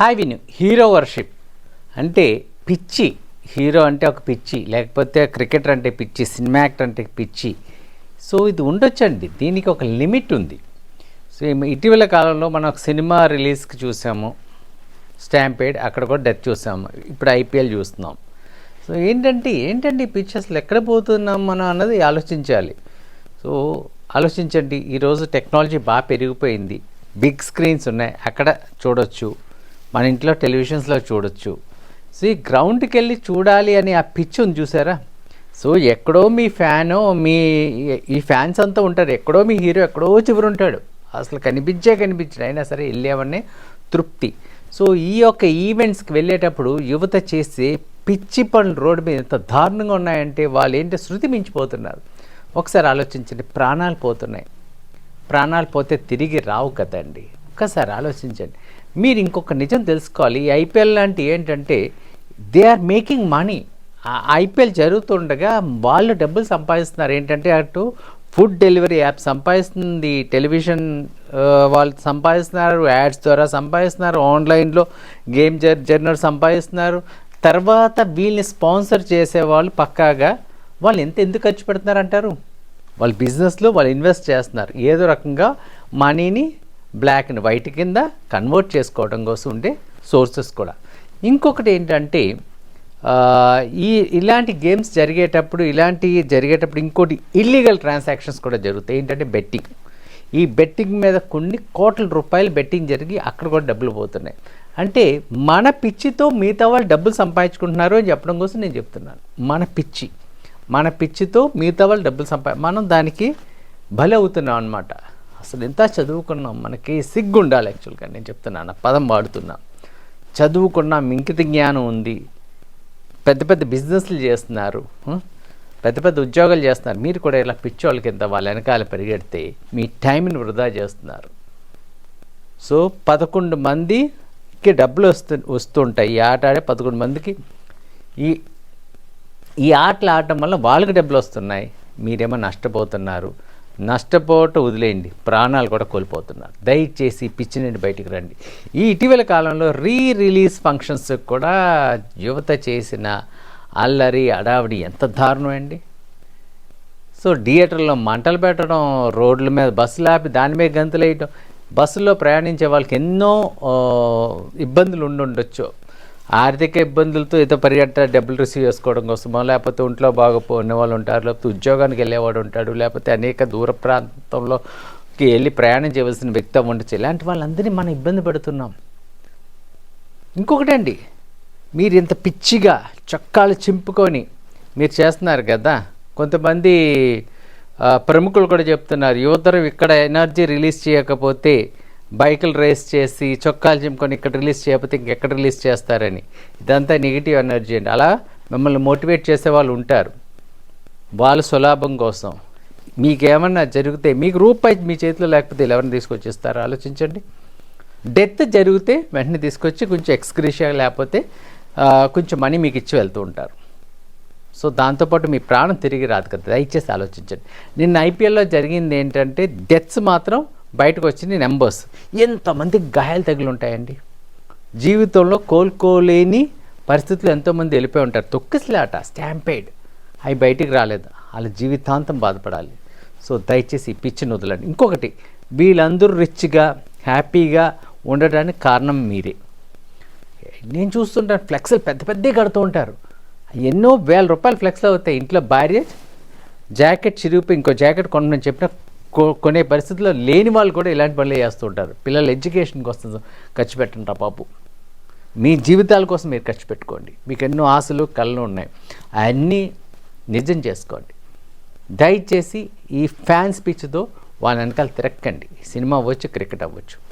Hi విను hero worship అంటే పిచ్చి. హీరో అంటే ఒక పిచ్చి. లేకపోతే క్రికెటర్ అంటే పిచ్చి సినిమా యాక్టర్ అంటే పిచ్చి. సో ఇది ఉండొచ్చండి. దీనికి ఒక లిమిట్ ఉంది. సో ఇటీవల కాలంలో మనం ఒక సినిమా రిలీజ్కి చూసాము. స్టాంపేడ్ అక్కడ కూడా డెత్ చూసాము. ఇప్పుడు ఐపీఎల్ చూస్తున్నాం. సో ఏంటంటే ఏంటంటే ఈ అసలు ఎక్కడ పోతున్నాం మనం అన్నది ఆలోచించాలి. సో ఆలోచించండి. ఈరోజు టెక్నాలజీ బాగా పెరిగిపోయింది. బిగ్ స్క్రీన్స్ ఉన్నాయి. అక్కడ చూడొచ్చు. మన ఇంట్లో టెలివిజన్స్లో చూడొచ్చు. సో ఈ గ్రౌండ్కి వెళ్ళి చూడాలి అని ఆ పిచ్ ఉంది చూసారా? సో ఎక్కడో మీ ఫ్యాను మీ ఈ ఫ్యాన్స్ అంతా ఉంటారు. ఎక్కడో మీ హీరో ఎక్కడో చివరి ఉంటాడు. అసలు కనిపించే కనిపించడు. అయినా సరే వెళ్ళేవన్నీ తృప్తి. సో ఈ యొక్క ఈవెంట్స్కి వెళ్ళేటప్పుడు యువత చేసే పిచ్చి పనులు రోడ్డు మీద ఎంత దారుణంగా ఉన్నాయంటే వాళ్ళు ఏంటి? శృతి మించిపోతున్నారు. ఒకసారి ఆలోచించండి. ప్రాణాలు పోతున్నాయి. ప్రాణాలు పోతే తిరిగి రావు కదండి. ఒక్కసారి ఆలోచించండి. మీరు ఇంకొక నిజం తెలుసుకోవాలి. ఈ ఐపీఎల్ లాంటి ఏంటంటే they are making money IPL జరుగుతుండగా వాళ్ళు డబ్బులు సంపాదిస్తున్నారు. ఏంటంటే అటు ఫుడ్ డెలివరీ యాప్ సంపాదిస్తుంది టెలివిజన్ వాళ్ళు సంపాదిస్తున్నారు యాడ్స్ ద్వారా సంపాదిస్తున్నారు ఆన్లైన్లో గేమ్ జర్ జర్నర్ సంపాదిస్తున్నారు. తర్వాత వీళ్ళని స్పాన్సర్ చేసేవాళ్ళు పక్కాగా వాళ్ళు ఎంత ఎందుకు ఖర్చు పెడుతున్నారు అంటారు వాళ్ళ బిజినెస్లో వాళ్ళు ఇన్వెస్ట్ చేస్తున్నారు. ఏదో రకంగా మనీని బ్లాక్ని వైట్ కింద కన్వర్ట్ చేసుకోవడం కోసం ఉండే సోర్సెస్ కూడా. ఇంకొకటి ఏంటంటే ఈ ఇలాంటి గేమ్స్ జరిగేటప్పుడు ఇలాంటివి జరిగేటప్పుడు ఇంకోటి ఇల్లీగల్ ట్రాన్సాక్షన్స్ కూడా జరుగుతాయి. ఏంటంటే బెట్టింగ్ ఈ బెట్టింగ్ మీద కొన్ని కోట్ల రూపాయలు బెట్టింగ్ జరిగి అక్కడ కూడా డబ్బులు పోతున్నాయి. అంటే మన పిచ్చితో మిగతా వాళ్ళు డబ్బులు సంపాదించుకుంటున్నారు అని చెప్పడం కోసం నేను చెప్తున్నాను. మన పిచ్చి. మన పిచ్చితో మిగతా వాళ్ళు డబ్బులు సంపా మనం దానికి బలి అవుతున్నాం అనమాట అసలు ఎంత చదువుకున్నాం మనకి సిగ్గు ఉండాలి యాక్చువల్గా నేను చెప్తున్నాను పదం వాడుతున్నా. చదువుకున్న ఇంకిత జ్ఞానం ఉంది. పెద్ద పెద్ద బిజినెస్లు చేస్తున్నారు. పెద్ద పెద్ద ఉద్యోగాలు చేస్తున్నారు. మీరు కూడా ఇలా పిచ్చోళ్ళ కింద వాళ్ళ వెనకాల పరిగెడితే మీ టైంని వృధా చేస్తున్నారు. సో పదకొండు మందికి డబ్బులు వస్తు వస్తుంటాయి. ఈ ఆట ఆడే పదకొండు మందికి. ఈ ఈ ఆటలు ఆడటం వల్ల వాళ్ళకి డబ్బులు వస్తున్నాయి. మీరేమో నష్టపోతున్నారు. నష్టపోవటం వదిలేయండి. ప్రాణాలు కూడా కోల్పోతున్నారు. దయచేసి పిచ్చి నుండి బయటికి రండి. ఈ ఇటీవల కాలంలో రీ రిలీజ్ ఫంక్షన్స్ కూడా యువత చేసిన అల్లరి అడావిడి ఎంత దారుణం అండి సో థియేటర్లో మంటలు పెట్టడం రోడ్ల మీద బస్సులు ఆపి దాని మీద గంతులు వేయటం బస్సులో ప్రయాణించే వాళ్ళకి ఎన్నో ఇబ్బందులు ఉండుండొచ్చు. ఆర్థిక ఇబ్బందులతో ఏదో పరిగెట్ట డబ్బులు రిసీవ్ చేసుకోవడం కోసమో లేకపోతే ఒంట్లో బాగపోయిన వాళ్ళు ఉంటారు లేకపోతే ఉద్యోగానికి వెళ్ళేవాడు ఉంటాడు లేకపోతే అనేక దూర ప్రాంతంలోకి వెళ్ళి ప్రయాణం చేయవలసిన వ్యక్తి ఉండొచ్చు. ఇలాంటి వాళ్ళందరినీ మనం ఇబ్బంది పెడుతున్నాం. ఇంకొకటండి మీరు ఇంత పిచ్చిగా చొక్కాలు చింపుకొని మీరు చేస్తున్నారు కదా కొంతమంది ప్రముఖులు కూడా చెప్తున్నారు యువతరం ఇక్కడ ఎనర్జీ రిలీజ్ చేయకపోతే బైకులు రేస్ చేసి చొక్కాలు చింపుకొని ఇక్కడ రిలీజ్ చేయకపోతే ఇంకెక్కడ రిలీజ్ చేస్తారని. ఇదంతా నెగిటివ్ ఎనర్జీ అండి. అలా మిమ్మల్ని మోటివేట్ చేసే వాళ్ళు ఉంటారు. వాళ్ళు సులాభం కోసం. మీకేమన్నా జరిగితే మీకు రూపాయి మీ చేతిలో లేకపోతే ఎవరిని తీసుకొచ్చిస్తారో? ఆలోచించండి. డెత్ జరిగితే వెంటనే తీసుకొచ్చి కొంచెం ఎక్స్క్రీషియా లేకపోతే కొంచెం మనీ మీకు ఇచ్చి వెళ్తూ ఉంటారు. సో దాంతోపాటు మీ ప్రాణం తిరిగి రాదు కదా. దయచేసి ఆలోచించండి. నిన్న ఐపీఎల్లో జరిగింది ఏంటంటే డెత్స్ మాత్రం బయటకు వచ్చింది నెంబర్స్. ఎంతమంది గాయాలు తగిలి ఉంటాయండి జీవితంలో కోలుకోలేని పరిస్థితులు ఎంతోమంది వెళ్ళిపోయి ఉంటారు. తొక్కిసలాట స్టాంపేడ్. అవి బయటికి రాలేదు. వాళ్ళ జీవితాంతం బాధపడాలి. సో దయచేసి ఈ పిచ్చిని వదలండి. ఇంకొకటి వీళ్ళందరూ రిచ్గా హ్యాపీగా ఉండడానికి కారణం మీరే. నేను చూస్తుంటాను ఫ్లెక్స్లు పెద్ద పెద్దవి కడుతూ ఉంటారు. ఎన్నో వేల రూపాయలు ఫ్లెక్స్లు అవుతాయి. ఇంట్లో భార్య జాకెట్ చిరిగిపోయి ఇంకో జాకెట్ కొనమని చెప్పిన కొనే పరిస్థితిలో లేని వాళ్ళు కూడా ఇలాంటి పనులు చేస్తూ ఉంటారు. పిల్లల ఎడ్యుకేషన్ కోసం ఖర్చు పెట్టండి రా బాబు. మీ జీవితాల కోసం మీరు ఖర్చు పెట్టుకోండి. మీకు ఎన్నో ఆశలు కళ్ళు ఉన్నాయి. అవన్నీ నిజం చేసుకోండి. దయచేసి ఈ ఫ్యాన్ స్పీచ్తో వాళ్ళ వెనకాల తిరక్కండి. సినిమా అవ్వచ్చు క్రికెట్ అవ్వచ్చు.